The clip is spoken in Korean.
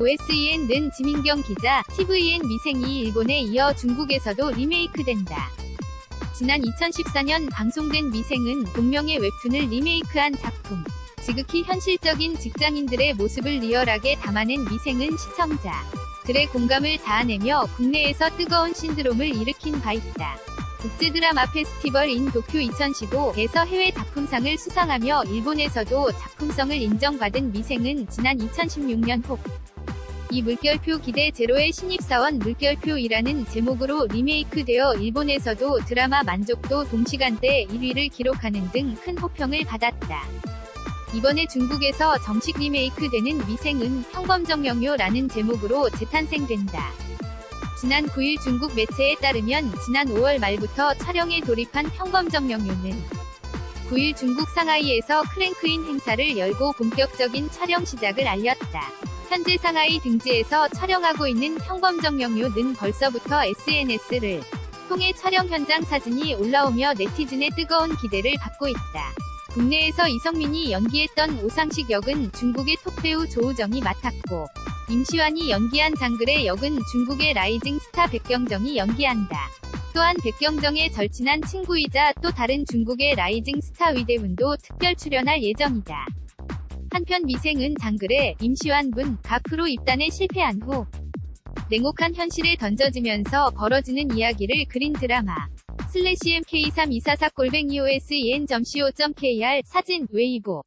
OSEN는 지민경 기자, TVN 미생이 일본에 이어 중국에서도 리메이크된다. 지난 2014년 방송된 미생은 동명의 웹툰을 리메이크한 작품. 지극히 현실적인 직장인들의 모습을 리얼하게 담아낸 미생은 시청자들의 공감을 자아내며 국내에서 뜨거운 신드롬을 일으킨 바 있다. 국제 드라마 페스티벌 인 도쿄 2015에서 해외 작품상을 수상하며 일본에서도 작품성을 인정받은 미생은 지난 2016년 혹 이 물결표 기대 제로의 신입사원 물결표이라는 제목으로 리메이크되어 일본에서도 드라마 만족도 동시간대 1위를 기록하는 등 큰 호평을 받았다. 이번에 중국에서 정식 리메이크되는 미생은 평범정령요라는 제목으로 재탄생된다. 지난 9일 중국 매체에 따르면 지난 5월 말부터 촬영에 돌입한 평범정령요는 9일 중국 상하이에서 크랭크인 행사를 열고 본격적인 촬영 시작을 알렸다. 현재 상하이 등지에서 촬영하고 있는 평범정령요는 벌써부터 SNS를 통해 촬영 현장 사진이 올라오며 네티즌의 뜨거운 기대를 받고 있다. 국내에서 이성민이 연기했던 오상식 역은 중국의 톱배우 조우정이 맡았고 임시완이 연기한 장글의 역은 중국의 라이징 스타 백경정이 연기한다. 또한 백경정의 절친한 친구이자 또 다른 중국의 라이징 스타 위대훈도 특별 출연할 예정이다. 한편 미생은 장글의 임시완 분 가프로 입단에 실패한 후 냉혹한 현실에 던져지면서 벌어지는 이야기를 그린 드라마. 슬래시 MK3244 골뱅이 OSEN.co.kr 사진 웨이보